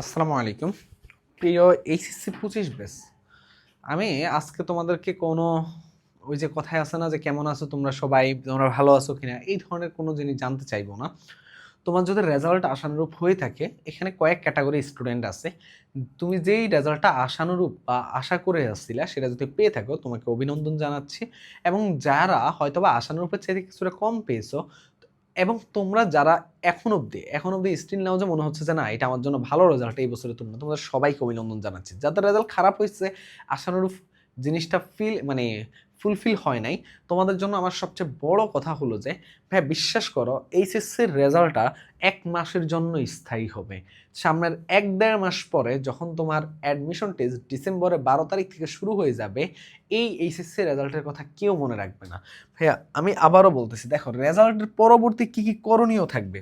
আসসালামু আলাইকুম। প্রিয় এইচএসসি পঁচিশ বেস আমি আজকে তোমাদেরকে কোনো ওই যে কথায় আছে না যে কেমন আছো, তোমরা সবাই, তোমরা ভালো আছো কিনা, এই ধরনের কোনো জিনিস জানতে চাইব না। তোমার যদি রেজাল্ট আশানুরূপ হয়ে থাকে, এখানে কয়েক ক্যাটাগরি স্টুডেন্ট আছে। তুমি যেই রেজাল্টটা আশানুরূপ বা আশা করে আসছিলা, সেটা যদি পেয়ে থাকো, তোমাকে অভিনন্দন জানাচ্ছি। এবং যারা হয়তোবা আশানুরূপের চাইতে কিছুটা কম পেয়েছ এবং তোমরা যারা এখন অবধি, এখন অব্দি স্টিল নাও যে মনে হচ্ছে যে না, এটা আমার জন্য ভালো রেজাল্ট এই বছরের তোমরা তোমাদের সবাইকে অভিনন্দন জানাচ্ছি। যাদের রেজাল্ট খারাপ হয়েছে আশানুরূপ জিনিসটা ফিল মানে ফুলফিল হয় নাই। তোমাদের জন্য আমার সবচেয়ে বড় কথা হলো যে, ভাই বিশ্বাস করো এইচএসসির রেজাল্টটা এক মাসের জন্য স্থায়ী হবে। সামনের এক দেড় মাস পরে যখন তোমার অ্যাডমিশন টেস্ট ডিসেম্বরে বারো তারিখ থেকে শুরু হয়ে যাবে, এই এইচএসসি রেজাল্টের কথা কেউ মনে রাখবে না। ভাইয়া, আমি আবারও বলতেছি, দেখো রেজাল্টের পরবর্তী কি কি করণীয় থাকবে?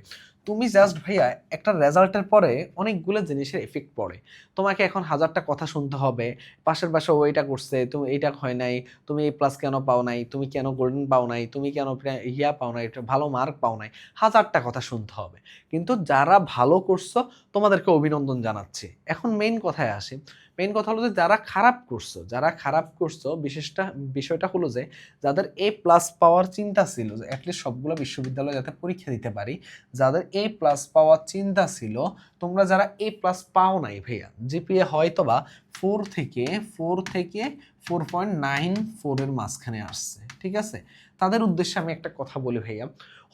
তুমি জাস্ট ভাইয়া একটা রেজাল্টের পরে অনেকগুলো জিনিসের এফেক্ট পড়ে। তোমাকে এখন হাজারটা কথা শুনতে হবে, পাশের পাশে ও এটা করছে, তুমি এইটা হয় নাই, তুমি এই প্লাস কেন পাও নাই, তুমি কেন গোল্ডেন পাও নাই, তুমি কেন ইয়া পাও নাই ভালো মার্ক পাও নাই, হাজারটা কথা শুনতে হবে। কিন্তু যারা ভালো করছ, তোমাদেরকে অভিনন্দন জানাচ্ছি। এখন মেইন কথায় আসি। মেইন কথা হলো যে, যারা খারাপ করছ, যারা খারাপ করছ, বিশেষটা, বিষয়টা হলো যে, যাদের এ প্লাস পাওয়ার চিন্তা ছিল, যে অ্যাটলিস্ট সবগুলো বিশ্ববিদ্যালয়ে যাতে পরীক্ষা দিতে পারি, যাদের এ প্লাস পাওয়ার চিন্তা ছিল, তোমরা যারা এ প্লাস পাও নাই ভাইয়া জিপিএ হয়তো বা ফোর থেকে ফোর থেকে ফোর পয়েন্ট নাইন ফোরের মাঝখানে আসছে, ঠিক আছে? তাদের উদ্দেশ্যে আমি একটা কথা বলি ভাইয়া,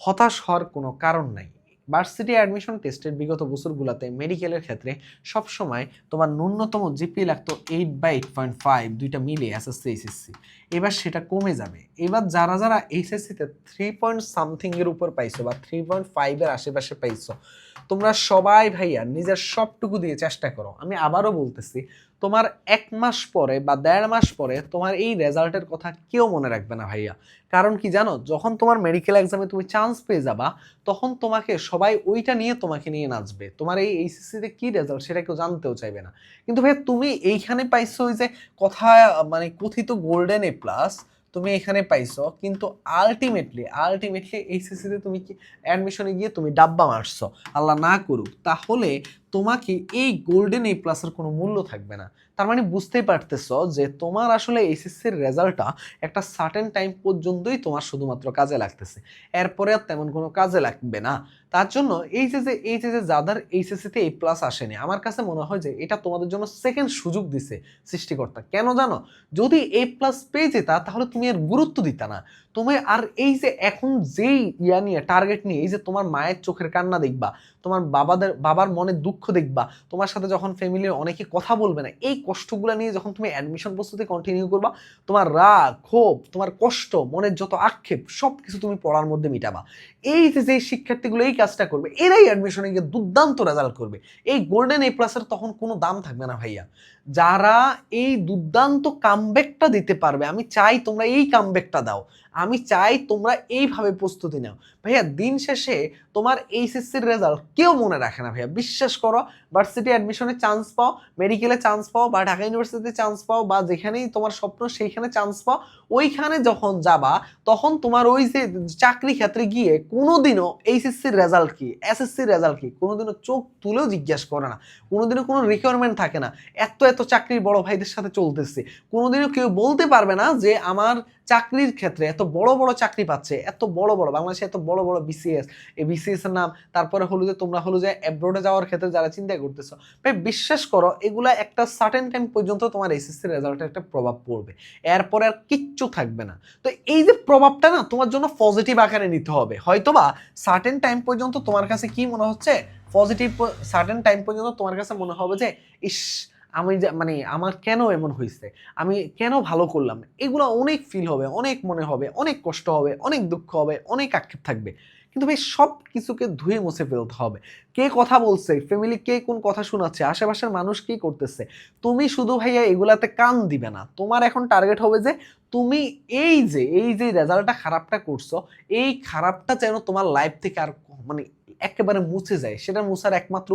হতাশ হওয়ার কোনো কারণ নাই। ভার্সিটি অ্যাডমিশন টেস্টের বিগত বছরগুলোতে মেডিকেলের ক্ষেত্রে সবসময় তোমার ন্যূনতম জিপি লাগতো এইট বা এইট পয়েন্ট ফাইভ দুইটা মিলে এসএসসি এইচএসসি এবার সেটা কমে যাবে। এবার যারা যারা এইচএসসিতে থ্রি পয়েন্ট সামথিংয়ের উপর পাইছো বা থ্রি পয়েন্ট ফাইভের আশেপাশে পাইছো, তোমরা সবাই ভাইয়া নিজের সবটুকু দিয়ে চেষ্টা করো। আমি আবারও বলতেছি তোমার এক মাস পরে বা দেড় মাস পরে তোমার এই রেজাল্টের কথা কেউ মনে রাখবে না ভাইয়া। কারণ কি জানো? যখন তোমার মেডিকেল এক্সামে তুমি চান্স পেয়ে যাবা, তখন তোমাকে সবাই ওইটা নিয়ে তোমাকে নিয়ে নাচবে। তোমার এই এইচএসসিতে কী রেজাল্ট সেটা কেউ জানতেও চাইবে না। কিন্তু ভাইয়া, তুমি এইখানে পাইছো ওই যে কথা মানে কথিত গোল্ডেন এ প্লাস তুমি এখানে পাইছো, কিন্তু আলটিমেটলি আলটিমেটলি এইচএসসিতে তুমি কি অ্যাডমিশনে গিয়ে তুমি ডাব্বা মারছো। আল্লাহ না করুক। তাহলে তোমাকে এই গোল্ডেন এই প্লাসের কোনো মূল্য থাকবে না। তার মানে বুঝতেই পারতেছো যে তোমার আসলে এইচএসসির রেজাল্টটা একটা সার্টেন টাইম পর্যন্তই তোমার শুধুমাত্র কাজে লাগতেছে। এরপরে আর তেমন কোনো কাজে লাগবে না। তার জন্য এই যে এই যে যাদের এইচএসসিতে এই প্লাস আসেনি, আমার কাছে মনে হয় যে এটা তোমাদের জন্য সেকেন্ড সুযোগ দিছে সৃষ্টিকর্তা। কেন জানো? যদি এ প্লাস পেয়ে যেতা, তাহলে তুমি আর গুরুত্ব দিতা না। তুমি আর এই যে এখন যেই ইয়া নিয়ে টার্গেট নিয়ে, এই যে তোমার মায়ের চোখের কান্না দেখবা, তোমার বাবাদের, বাবার মনে দুঃখ দেখবা, তোমার সাথে যখন ফ্যামিলির অনেকে কথা বলবে না, এই কষ্টগুলো নিয়ে যখন তুমি অ্যাডমিশন প্রস্তুতি কন্টিনিউ করবা, তোমার রাগ, ক্ষোভ, তোমার কষ্ট, মনের যত আক্ষেপ সব কিছু তুমি পড়ার মধ্যে মিটাবা। এই যে যে শিক্ষার্থীগুলো এই কাজটা করবে, এরাই অ্যাডমিশনে গিয়ে দুর্দান্ত রেজাল্ট করবে। এই গোল্ডেন এ প্লাসের তখন কোনো দাম থাকবে না ভাইয়া। যারা এই দুর্দান্ত কামব্যাকটা দিতে পারবে, আমি চাই তোমরা এই কামব্যাকটা দাও, আমি চাই তোমরা এইভাবে প্রস্তুতি নাও। ভাইয়া, দিন শেষে তোমার এইচএসসির রেজাল্ট কেউ মনে রাখে না ভাইয়া। বিশ্বাস করো ভার্সিটি অ্যাডমিশনে চান্স পাও মেডিকেলে চান্স পাও, বা ঢাকা ইউনিভার্সিটিতে চান্স পাও, বা যেখানেই তোমার স্বপ্ন সেইখানে চান্স পাও, ওইখানে যখন যাবা, তখন তোমার ওই যে চাকরি ক্ষেত্রে গিয়ে কোনোদিনও এইচএসসির রেজাল্ট কি এসএসসির রেজাল্ট কি, কোনোদিনও চোখ তুলেও জিজ্ঞাসা করে না। কোনোদিনও কোনো রিকোয়ারমেন্ট থাকে না, এত এত চাকরির বড় ভাইদের সাথে চলতেছে। কোনোদিনও কেউ বলতে পারবে না যে, আমার চাকরির ক্ষেত্রে এত বড় বড় চাকরি পাচ্ছে, এত বড় বড়, বাংলাদেশে এত বড় বড় বড় বিসিএস এই বিসিএস এর নাম, তারপরে হলো যে তোমরা হলো যে অ্যাব্রোডে যাওয়ার ক্ষেত্রে যারা চিন্তা করতেছো, ভাই বিশ্বাস করো, এগুলা একটা সার্টেন টাইম পর্যন্ত তোমার এসএসসি রেজাল্টে একটা প্রভাব পড়বে। এরপরে আর কিচ্ছু থাকবে না। তো এই যে প্রভাবটা না, তোমার জন্য পজিটিভ আকারে নিতে হবে। হয়তোবা সার্টেন টাইম পর্যন্ত তোমার কাছে কি মনে হচ্ছে? পজিটিভ সার্টেন টাইম পর্যন্ত তোমার কাছে মনে হবে যে, ইস আমি যে মানে আমার কেন এমন হয়েছে আমি কেন ভালো করলাম? এগুলো অনেক ফিল হবে, অনেক মনে হবে, অনেক কষ্ট হবে, অনেক দুঃখ হবে, অনেক আক্ষেপ থাকবে। কিন্তু ভাই সব কিছুকে ধুয়ে মুছে ফেলতে হবে। কে কথা বলছে? ফ্যামিলি কে কোন কথা শোনাচ্ছে? আশেপাশের মানুষ কি করতেছে? তুমি শুধু ভাইয়া এগুলাতে কান দিবে না। তোমার এখন টার্গেট হবে যে, তুমি এই যে এই যে রেজাল্টটা খারাপটা করছ, এই খারাপটা যেন তোমার লাইফ থেকে আর মানে একেবারে মুছে যায়। সেটা মুছার একমাত্র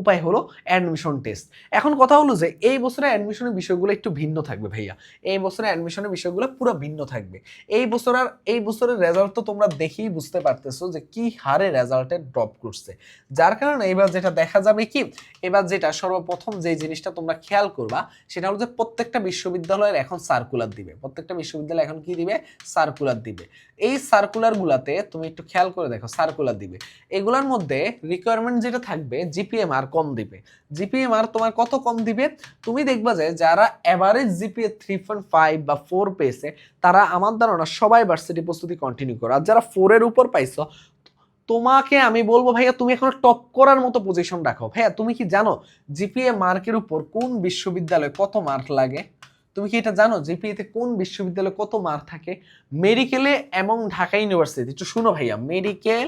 উপায় হলো অ্যাডমিশন টেস্ট এখন কথা হলো যে, এই বছরে অ্যাডমিশনের বিষয়গুলো একটু ভিন্ন থাকবে ভাইয়া। এই বছরে অ্যাডমিশনের বিষয়গুলো পুরো ভিন্ন থাকবে। এই বছর আর, এই বছরের রেজাল্ট তো তোমরা দেখেই বুঝতে পারতেছো যে, কি হারে রেজাল্টে ড্রপ করছে। যার কারণে এবার যেটা দেখা যাবে কি, এবার যেটা সর্বপ্রথম যে জিনিসটা তোমরা খেয়াল করবা, সেটা হলো যে, প্রত্যেকটা বিশ্ববিদ্যালয়ের এখন সার্কুলার দিবে। প্রত্যেকটা বিশ্ববিদ্যালয় এখন কি দিবে? সার্কুলার দিবে। এই সার্কুলারগুলোতে তুমি একটু খেয়াল করে দেখো সার্কুলার দিবে। এগুলোর মধ্যে রিকোয়ারমেন্ট যেটা থাকবে জিপিএম আর কম দিবে। জিপিএম আর তোমার কত কম দিবে? তুমি দেখবা যে যারা average GPA three point five বা ফোর পেয়েছে, তারা আমার ধারণা সবাই ভার্সিটি প্রস্তুতি কন্টিনিউ করো। আর যারা ফোরের উপর পাইছো, তোমাকে আমি বলব ভাইয়া, তুমি এখন টপ করার মতো পজিশন রাখো। ভাইয়া, তুমি কি জানো জিপিএ মার্কের উপর কোন বিশ্ববিদ্যালয়ে কত মার্ক লাগে? তুমি কি এটা জানো জিপিএতে কোন বিশ্ববিদ্যালয়ে কত মার্ক থাকে? মেডিকেলে এবং ঢাকা ইউনিভার্সিটি একটু শুনো ভাইয়া মেডিকেল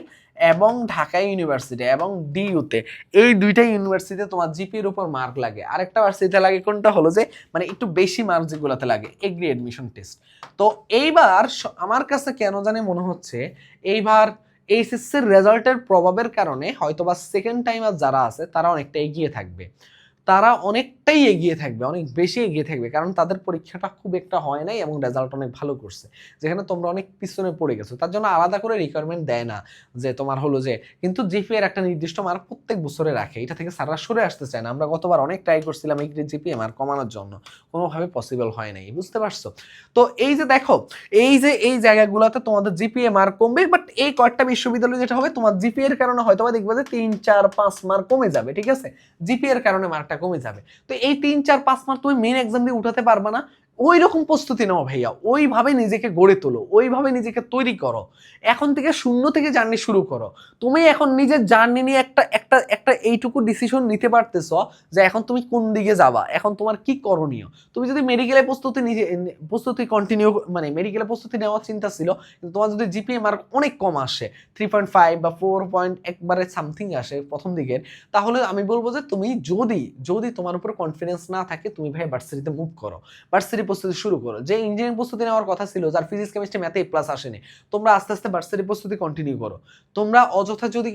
এবং ঢাকা ইউনিভার্সিটি এবং ডিইউতে এই দুইটা ইউনিভার্সিটিতে তোমার জিপিএর উপর মার্ক লাগে। আরেকটা ভার্সিটিতে লাগে কোনটা হলো যে মানে একটু বেশি মার্ক যেগুলোতে লাগে, এগ্রি অ্যাডমিশন টেস্ট তো এইবার আমার কাছে কেন জানে মনে হচ্ছে, এইবার এইচএসসির রেজাল্টের প্রভাবের কারণে হয়তোবা সেকেন্ড টাইম আর যারা আছে, তারা অনেকটা এগিয়ে থাকবে। তারা অনেকটাই এগিয়ে থাকবে, অনেক বেশি এগিয়ে থাকবে, কারণ তাদের পরীক্ষাটা খুব একটা হয় নাই এবং রেজাল্ট অনেক ভালো করছে। যেখানে তোমরা অনেক পিছনে পড়ে গেছো, তার জন্য আলাদা করে রিকোয়ারমেন্ট দেয় না যে তোমার হলো যে, কিন্তু জিপি এর একটা নির্দিষ্ট মার্ক প্রত্যেক বছরে রাখে, এটা থেকে সারা সরে আসতে চায় না। আমরা গতবার অনেক ট্রাই করছিলাম এই জিপি মার্ক কমানোর জন্য, কোনোভাবে পসিবল হয় নাই, বুঝতে পারছ? তো এই যে দেখো, এই যে এই জায়গাগুলোতে তোমাদের জিপিএ মার্ক কমবে বাট এই কয়েকটা বিশ্ববিদ্যালয় যেটা হবে, তোমার জিপিএ এর কারণে হয়তো দেখবে যে তিন, চার, পাঁচ মার্ক কমে যাবে, ঠিক আছে? জিপিএ এর কারণে মার্কটা কমে যাবে। তো এই তিন, চার, পাঁচ মার্ক তুমি মেন এক্সাম দিয়ে উঠাতে পারবে না। ওই রকম প্রস্তুতি নাও ভাইয়া। ওইভাবে নিজেকে গড়ে তোলো, ওইভাবে নিজেকে তৈরি করো। এখন থেকে শূন্য থেকে জার্নি শুরু করো। তুমি এখন নিজের জার্নি নিয়ে একটা একটা একটা এইটুকু ডিসিশন নিতে পারতেছ যে এখন তুমি কোন দিকে যাবা, এখন তোমার কি করণীয়? তুমি যদি মেডিকেলে প্রস্তুতি নিজে, প্রস্তুতি কন্টিনিউ মানে মেডিকেলে প্রস্তুতি নেওয়ার চিন্তা ছিল, কিন্তু তোমার যদি জিপিএ মার্ক অনেক কম আসে থ্রি পয়েন্ট ফাইভ বা ফোর পয়েন্ট একবারে সামথিং আসে প্রথম দিকের, তাহলে আমি বলব যে তুমি যদি যদি তোমার উপর কনফিডেন্স না থাকে, তুমি ভাই ভার্সিটিতে মুভ করো। ভার্সিটি প্রস্তুতি শুরু করো। যে ইঞ্জিনিয়ারিং প্রস্তুতি নেওয়ার কথা ছিল, যার ফিজিক্স কেমিস্ট্রি ম্যাথে প্লাস আসেনি, তোমরা আস্তে আস্তে ভার্সিটি প্রস্তুতি কন্টিনিউ করো। তোমরা অযথা যদি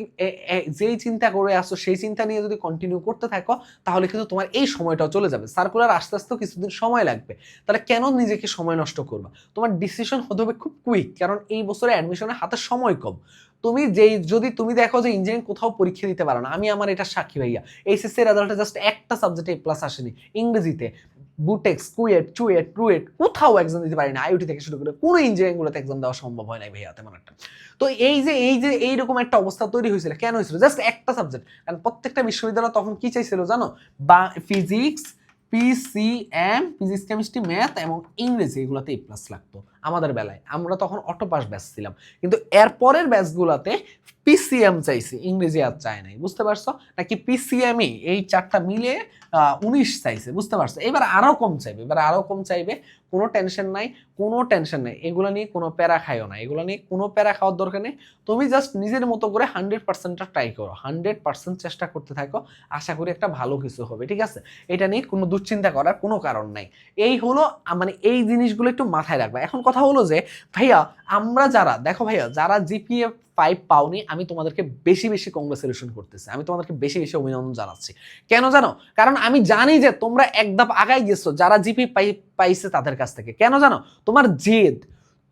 যেই চিন্তা করে আসো, সেই চিন্তা নিয়ে যদি কন্টিনিউ করতে থাকো, তাহলে কিন্তু তোমার এই সময়টাও চলে যাবে। সার্কুলার আস্তে আস্তেও কিছুদিন সময় লাগবে। তাহলে কেন নিজেকে সময় নষ্ট করবা? তোমার ডিসিশন হতে হবে খুব কুইক কারণ এই বছরে অ্যাডমিশনের হাতে সময় কম। তুমি যেই, যদি তুমি দেখো যে ইঞ্জিনিয়ারিং কোথাও পরীক্ষা দিতে পারো না, আমি আমার এটা সাক্ষী ভাইয়া এইচএসসি রেজাল্টে জাস্ট একটা সাবজেক্টে প্লাস আসেনি, ইংরেজিতে। বুটেক্স, কুয়েট, চুয়েট ট্রুয়েট কোথাও এক্সাম দিতে পারি না আইওটি থেকে শুরু করে কোনো ইঞ্জিনিয়ারিং গুলোতে এক্সাম দেওয়া সম্ভব হয় না ভাইয়া, তেমন একটা। তো এই যে এই যে, এইরকম একটা অবস্থা তৈরি হয়েছিল, কেন হয়েছিল? জাস্ট একটা সাবজেক্ট কারণ প্রত্যেকটা বিশ্ববিদ্যালয় তখন কি চাইছিল জানো? বা physics PCM physics chemistry math এবং ইংরেজি এগুলোতে এ প্লাস লাগতো, আমাদের বেলায়। আমরা তখন অটো পাস ব্যাচ ছিলাম। কিন্তু এরপরের ব্যাচগুলোতে পিসিএম চাইছি, ইংরেজি আর চায় নাই, বুঝতে পারছ? নাকি পিসিএমই এই চারটা মিলে উনিশ চাইছে, বুঝতে পারছ? এবার আরও কম চাইবে, এবার আরও কম চাইবে, কোনো টেনশন নাই, কোনো টেনশন নেই। এগুলো নিয়ে কোনো প্যারা খাইও না, এগুলো নিয়ে কোনো প্যারা খাওয়ার দরকার নেই। তুমি জাস্ট নিজের মতো করে হান্ড্রেড পার্সেন্টটা ট্রাই করো হান্ড্রেড পার্সেন্ট চেষ্টা করতে থাকো, আশা করি একটা ভালো কিছু হবে, ঠিক আছে? এটা নিয়ে কোনো দুশ্চিন্তা করার কোনো কারণ নাই। এই হলো মানে এই জিনিসগুলো একটু মাথায় রাখবা। এখন কথা হলো যে, ভাইয়া, আমরা যারা, দেখো ভাইয়া, যারা জিপিএ ফাইভ পাওনি আমি তোমাদেরকে বেশি বেশি কংগ্রেচুলেশন করতেছি। আমি তোমাদেরকে বেশি বেশি অভিনন্দন জানাচ্ছি। কেন জানো? কারণ আমি জানি যে তোমরা একদাপ আগাই গেছো, যারা জিপি পাই, পাইছে তাদের কাছ থেকে। কেন জানো? তোমার জেদ,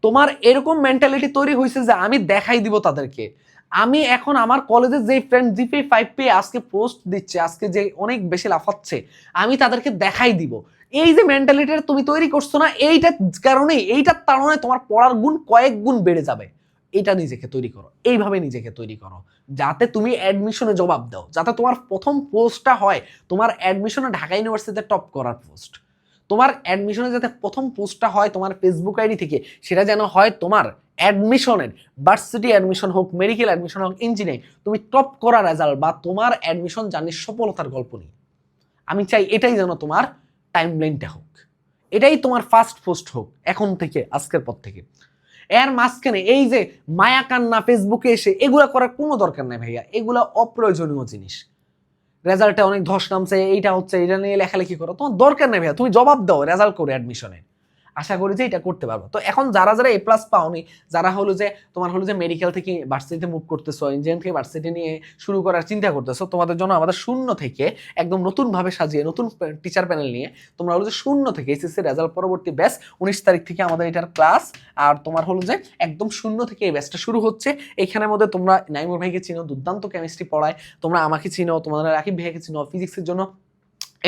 তোমার এরকম মেন্টালিটি তৈরি হয়েছে যে আমি দেখাই দিব তাদেরকে। আমি এখন আমার কলেজের যে ফ্রেন্ড জিপি ফাইভ পেয়ে আজকে পোস্ট দিচ্ছে, আজকে যে অনেক বেশি লাফাচ্ছে, আমি তাদেরকে দেখাই দিব। এই যে মেন্টালিটিটা তুমি তৈরি করছ না, এইটার কারণেই, এইটার তাড়নায় তোমার পড়ার গুণ কয়েক গুণ বেড়ে যাবে। এটা নিজেকে তৈরি করো, এইভাবে নিজেকে তৈরি করো। যাতে তুমি অ্যাডমিশনে জবাব দাও, যাতে তোমার প্রথম পোস্টটা হয়, তোমার অ্যাডমিশনে ঢাকা ইউনিভার্সিটিতে টপ করার পোস্ট তোমার অ্যাডমিশনে যাতে প্রথম পোস্টটা হয় তোমার ফেসবুক আইডি থেকে, সেটা যেন হয় তোমার অ্যাডমিশনের ভার্সিটি অ্যাডমিশন হোক মেডিকেল অ্যাডমিশন হোক ইঞ্জিনিয়ারিং তুমি টপ করা রেজাল্ট বা তোমার অ্যাডমিশন জার্নির সফলতার গল্প নিয়ে। আমি চাই এটাই যেন তোমার টাইমলাইনটা হোক। এটাই তোমার ফার্স্ট পোস্ট হোক, এখন থেকে, আজকের পর থেকে। এর মাঝখানে এই যে মায়া কান্না ফেসবুকে এসে, এগুলা করার কোনো দরকার নাই ভাইয়া। এগুলা অপ্রয়োজনীয় জিনিস। রেজাল্টে অনেক ধস নামছে, এইটা হচ্ছে এটা নিয়ে লেখালেখি করো। তোমার দরকার নেই ভাইয়া, তুমি জবাব দাও রেজাল্ট করে অ্যাডমিশনে আশা করি যে এটা করতে পারব। তো এখন যারা যারা এ প্লাস পাওনি, যারা হলো যে, তোমার হলো যে মেডিকেল থেকে ভার্সিটিতে মুভ করতেছো ইঞ্জিনিয়ারিং থেকে ভার্সিটি নিয়ে শুরু করার চিন্তা করতেছো, তোমাদের জন্য আমাদের শূন্য থেকে একদম নতুনভাবে সাজিয়ে, নতুন টিচার প্যানেল নিয়ে তোমরা হলো যে শূন্য থেকে এসএসসি রেজাল্ট পরবর্তী ব্যাচ উনিশ তারিখ থেকে আমাদের এটার ক্লাস আর তোমার হলো যে একদম শূন্য থেকে এই ব্যাচটা শুরু হচ্ছে। এইখানের মধ্যে তোমরা নাইমুর ভাইকে চিনো, দুর্দান্ত কেমিস্ট্রি পড়ায়, তোমরা আমাকে চিনো, তোমাদের রাকিব ভাইকে চিনো ফিজিক্সের জন্য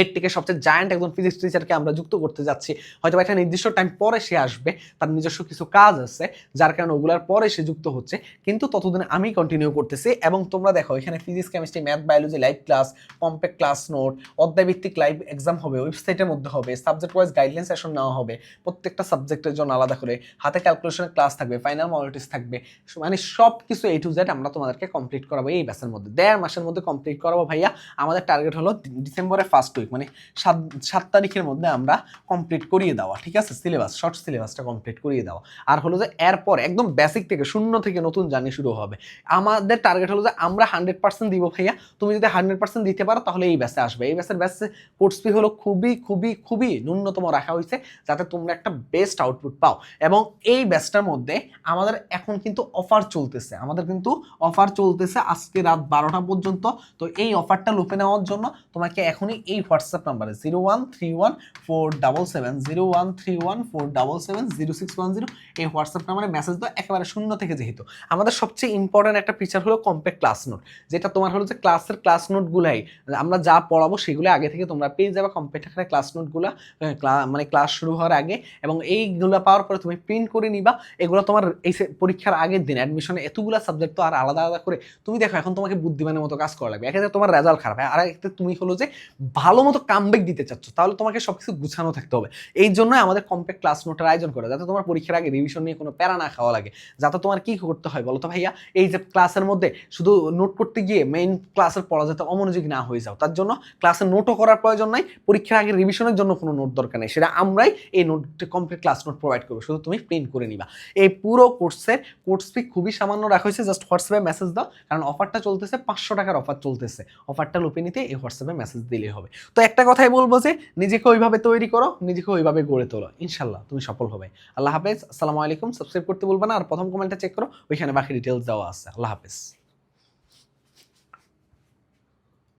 এর থেকে সবচেয়ে জায়ান্ট একজন ফিজিক্স টিচারকে আমরা যুক্ত করতে যাচ্ছি। হয়তো একটা নির্দিষ্ট টাইম পরে সে আসবে, তার নিজস্ব কিছু কাজ আছে, যার কারণে ওগুলার পরে সে যুক্ত হচ্ছে। কিন্তু ততদিন আমি কন্টিনিউ করতেছি এবং তোমরা দেখো, এখানে physics chemistry math biology live class compact class note অধ্যায়ভিত্তিক live exam হবে ওয়েবসাইটের মধ্যে হবে সাবজেক্ট ওয়াইজ গাইডলাইন সেশন নেওয়া হবে, প্রত্যেকটা সাবজেক্টের জন্য আলাদা করে, হাতে ক্যালকুলেশনের ক্লাস থাকবে ফাইনাল মডেলিটিস থাকবে মানে সব কিছু এ টু জেড আমরা তোমাদেরকে কমপ্লিট করাবো এই ব্যাসের মধ্যে। দেড় মাসের মধ্যে কমপ্লিট করাবো ভাইয়া। আমাদের টার্গেট হলো ডিসেম্বরের ফার্স্ট মানে সাত সাত তারিখের মধ্যে আমরা কমপ্লিট করিয়ে দেওয়া, ঠিক আছে? সিলেবাস শর্ট সিলেবাসটা কমপ্লিট করিয়ে দেওয়া। আর হলো যে এরপর একদম বেসিক থেকে, শূন্য থেকে নতুন জার্নি শুরু হবে। আমাদের টার্গেট হলো যে আমরা হান্ড্রেড পার্সেন্ট দিব ভাইয়া। তুমি যদি হান্ড্রেড পার্সেন্ট দিতে পারো, তাহলে এই ব্যাসে আসবে। এই ব্যাসের ব্যাসে কোর্স ফি হলো খুবই খুবই খুবই ন্যূনতম রাখা হয়েছে, যাতে তোমরা একটা বেস্ট আউটপুট পাও। এবং এই ব্যাচটার মধ্যে আমাদের এখন কিন্তু অফার চলতেছে। আমাদের কিন্তু অফার চলতেছে আজকে রাত বারোটা পর্যন্ত। তো এই অফারটা লুপে নেওয়ার জন্য তোমাকে এখনই এই হোয়াটসঅ্যাপ নাম্বারে zero one three one four double seven zero one three one four double seven zero six one zero এই হোয়াটসঅ্যাপ নাম্বারে মেসেজ দাও একেবারে শূন্য থেকে যেহেতু। আমাদের সবচেয়ে ইম্পর্টেন্ট একটা ফিচার হলো কম্প্যাক্ট ক্লাস নোট যেটা তোমার হলো যে ক্লাসের ক্লাস নোটগুলাই আমরা যা পড়াবো সেগুলো আগে থেকে তোমরা পেয়ে যাবে কম্প্যাক্ট আকারে ক্লাস নোটগুলো মানে ক্লাস শুরু হওয়ার আগে। এবং এইগুলো পাওয়ার পরে তুমি প্রিন্ট করে নিবা। এগুলো তোমার এই পরীক্ষার আগের দিন অ্যাডমিশনে এতগুলো সাবজেক্ট তো আর আলাদা আলাদা করে। তুমি দেখো, এখন তোমাকে বুদ্ধিমানের মতো কাজ করা লাগবে। এক্ষেত্রে তোমার রেজাল্ট খারাপ। হয় আর একটা তুমি হলো যে ভালো মতো কামব্যাক দিতে চাচ্ছ, তাহলে তোমাকে সবকিছু গুছানো থাকতে হবে। এই জন্যই আমাদের কম্প্যাক্ট ক্লাস নোটের আয়োজন করে, যাতে তোমার পরীক্ষার আগে রিভিশন নিয়ে কোনো প্যারা না খাওয়া লাগে, যাতে তোমার কি করতে হয় বলো তো ভাইয়া? এই যে ক্লাসের মধ্যে শুধু নোট করতে গিয়ে মেইন ক্লাসের পড়া যাতে অমনোযোগী না হয়ে যাও, তার জন্য ক্লাসে নোটও করার প্রয়োজন নাই, পরীক্ষার আগে রিভিশনের জন্য কোনো নোট দরকার নেই, সেটা আমরাই এই note complete class note provide করব, শুধু তুমি প্রিন্ট করে নিবা। এই পুরো কোর্সের কোর্স ফি খুবই সামান্য রাখা হয়েছে জাস্ট হোয়াটসঅ্যাপে মেসেজ দাও, কারণ অফারটা চলতেছে, পাঁচশো টাকার অফার চলতেছে। অফারটা লুপে নিতে এই হোয়াটসঅ্যাপে মেসেজ দিলেই হবে। তো একটা কথাই বলব যে, নিজেকে ওইভাবে তৈরি করো, নিজেকে ওইভাবে গড়ে তোলো। ইনশাল্লাহ, তুমি সফল হবে। আল্লাহ হাফেজ। আসসালামু আলাইকুম। সাবস্ক্রাইব করতে বলব না। আর প্রথম কমেন্টটা চেক করো। ওইখানে বাকি ডিটেলস দেওয়া আছে। আল্লাহ হাফেজ।